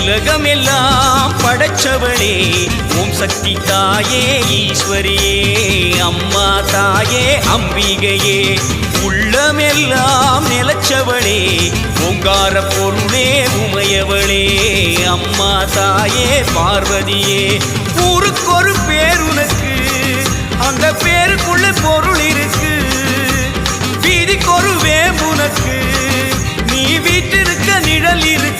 உலகமெல்லாம் படைச்சவளே. ஓம் சக்தி தாயே ஈஸ்வரியே அம்மா தாயே அம்பிகையே. உள்ளமெல்லாம் நிலச்சவளே ஓங்கார பொருளே உமையவளே. அம்மா தாயே பார்வதியே ஊருக்கொரு பேர் உனக்கு. அந்த பேருக்குள்ள பொருள் இருக்கு. வீதிக்கொரு வேம்புனக்கு நீ வீட்டிருக்க நிழல் இருக்கு.